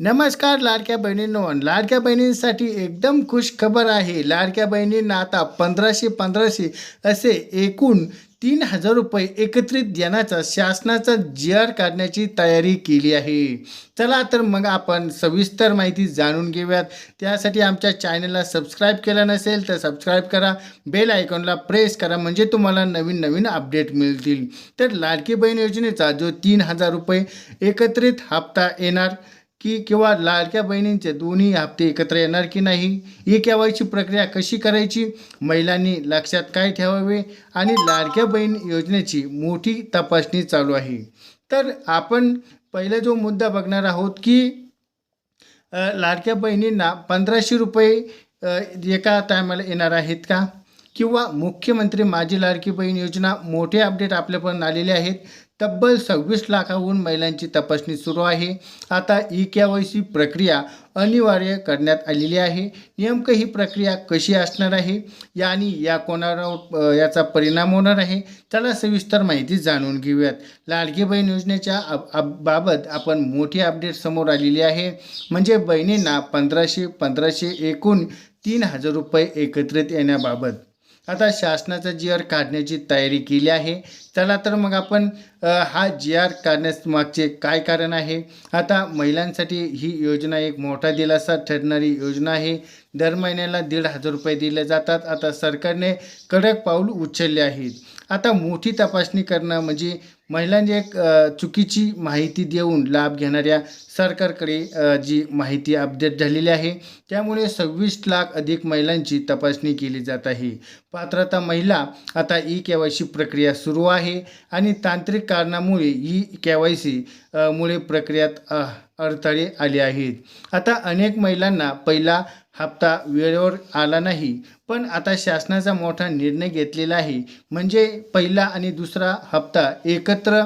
नमस्कार लाडक्या बहिणींनो लाडक्या बहिणींसाठी एकदम खुश खबर आहे लाडक्या बहिणींना आता पंधराशे पंधराशे असे एकूण तीन हजार रुपये एकत्रित देण्याचा शासनाचा जी आर काढण्याची तयारी केली आहे. चला तर मग आपण सविस्तर माहिती जाणून घेऊयात. त्यासाठी आमच्या चॅनलला सबस्क्राईब केलं नसेल तर सबस्क्राईब करा. बेल आयकॉनला प्रेस करा म्हणजे तुम्हाला नवीन नवीन अपडेट मिळतील. तर लाडकी बहीण योजनेचा जो तीन हजार रुपये एकत्रित हप्ता येणार की किंवा लाडक्या बहिणींचे दोन्ही हप्ते एकत्र येणार की नाही? ई केवायची प्रक्रिया कशी करायची? महिलांनी लक्षात काय ठेवावे? आणि लाडक्या बहीण योजनेची मोठी तपासणी चालू आहे. तर आपण पहिला जो मुद्दा बघणार आहोत की लाडक्या बहिणींना पंधराशे रुपये एका टायमाला येणार आहेत का? किंवा मुख्यमंत्री माझी लाडकी बहीण योजना मोठे अपडेट आपल्यापर्यंत आलेले आहेत. तब्बल सव्वीस लाखाहून महिलांची तपासणी सुरू आहे. आता ई के वाय सी प्रक्रिया अनिवार्य करण्यात आलेली आहे. नेमकं ही प्रक्रिया कशी असणार आहे? या आणि या कोणावर याचा परिणाम होणार आहे? त्याला सविस्तर माहिती जाणून घेऊयात. लाडकी बहीण योजनेच्या अब- बाबत आपण मोठी अपडेट समोर आलेली आहे. म्हणजे बहिणींना पंधराशे पंधराशे एकूण तीन हजार रुपये एकत्रित येण्याबाबत. आता शासनाचा जी आर काढण्याची तयारी केली आहे. चला तर मग आपण हा जी आर काढण्यास मागचे काय कारण आहे? आता महिलांसाठी ही योजना एक मोठा दिलासा ठरणारी योजना आहे. दर महिन्याला दीड हजार रुपये दिले जातात. आता सरकारने कडक पाऊल उचलले आहेत. आता मोठी तपासणी करणं म्हणजे महिलांनी एक चुकीची माहिती देऊन लाभ घेणाऱ्या सरकारकडे जी माहिती अपडेट झालेली आहे त्यामुळे सव्वीस लाख अधिक महिलांची तपासणी केली जात आहे. पात्रता महिला आता ई के वाय सी प्रक्रिया सुरू आहे आणि तांत्रिक कारणामुळे ई के वाय सी मुळे प्रक्रियात अडथळे आले आहेत. आता अनेक महिलांना पहिला हप्ता वेळेवर आला नाही पण आता शासनाचा मोठा निर्णय घेतलेला आहे. म्हणजे पहिला आणि दुसरा हप्ता एकत्र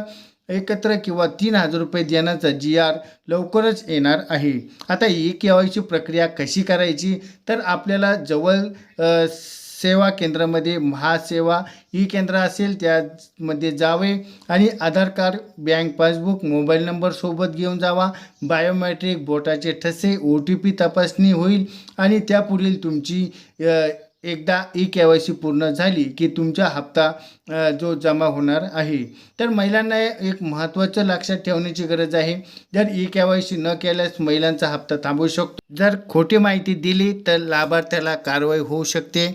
एकत्र किंवा तीन हजार रुपये देण्याचा जी आर लवकरच येणार आहे. आता ई केवायची प्रक्रिया कशी करायची? तर आपल्याला जवळ सेवा केंद्रामध्ये महासेवा ई केंद्र असेल त्यामध्ये जावे आणि Aadhaar card bank passbook mobile number सोबत घेऊन जावा. बायोमॅट्रिक बोटाचे ठसे ओ टी पी तपासणी होईल आणि त्यापुढील तुमची एकदा ई के वाय सी पूर्ण झाली की तुमचा हप्ता जो जमा होणार आहे. तर महिलांना एक महत्त्वाचं लक्षात ठेवण्याची गरज आहे. जर ई के वाय सी न केल्यास महिलांचा हप्ता थांबवू शकतो. जर खोटी माहिती दिली तर लाभार्थ्याला कारवाई होऊ शकते.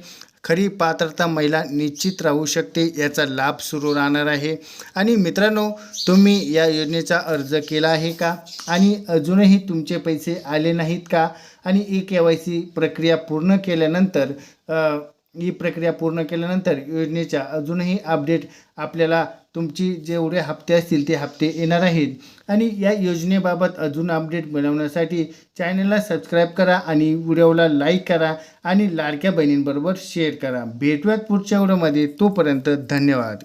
खरी पात्रता महिला निश्चित राहू शकते याचा लाभ सुरू राहणार आहे. आणि मित्रांनो तुम्ही या योजनेचा अर्ज केला आहे का? आणि अजूनही तुमचे पैसे आले नाहीत का? आणि ई के वाय सी प्रक्रिया पूर्ण केल्यानंतर ही प्रक्रिया पूर्ण केल्यानंतर योजनेच्या अजूनही अपडेट आपल्याला तुमची जेवढे हप्ते असतील ते हप्ते येणार आहेत. आणि या योजनेबाबत अजून अपडेट मिळवण्यासाठी चॅनलला सबस्क्राईब करा आणि व्हिडिओला लाईक करा आणि लाडक्या बहिणींबरोबर शेअर करा. भेटूयात पुढच्या व्हिडिओमध्ये. तोपर्यंत धन्यवाद.